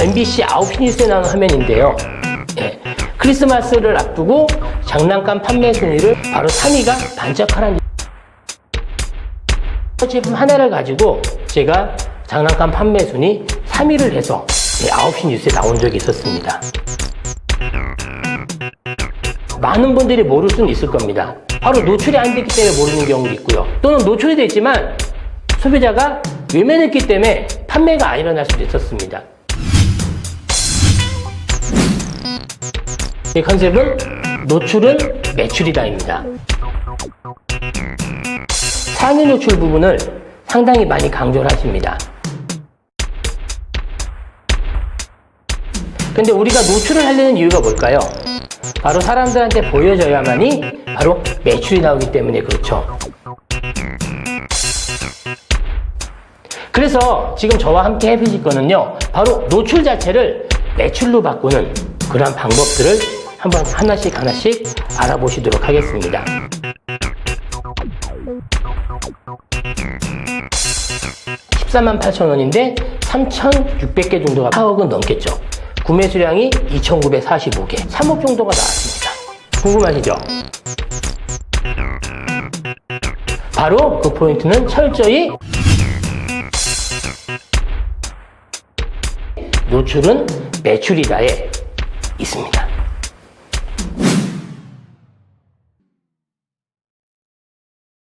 MBC 9시 뉴스에 나오는 화면인데요. 예, 크리스마스를 앞두고 장난감 판매 순위를 바로 3위가 반짝하라는 제품 하나를 가지고 제가 장난감 판매 순위 3위를 해서 예, 9시 뉴스에 나온 적이 있었습니다. 많은 분들이 모를 수는 있을 겁니다. 바로 노출이 안 됐기 때문에 모르는 경우도 있고요. 또는 노출이 됐지만 소비자가 외면했기 때문에 판매가 안 일어날 수도 있었습니다. 이 컨셉은 노출은 매출이다입니다. 상위 노출 부분을 상당히 많이 강조를 하십니다. 근데 우리가 노출을 하려는 이유가 뭘까요? 바로 사람들한테 보여져야만이 바로 매출이 나오기 때문에 그렇죠. 그래서 지금 저와 함께 해보실 거는요, 바로 노출 자체를 매출로 바꾸는 그러한 방법들을 한번 하나씩 하나씩 알아보시도록 하겠습니다. 14만 8천 원인데 3,600개 정도가 4억은 넘겠죠. 구매 수량이 2,945개, 3억 정도가 나왔습니다. 궁금하시죠? 바로 그 포인트는 철저히 노출은 매출이다에 있습니다.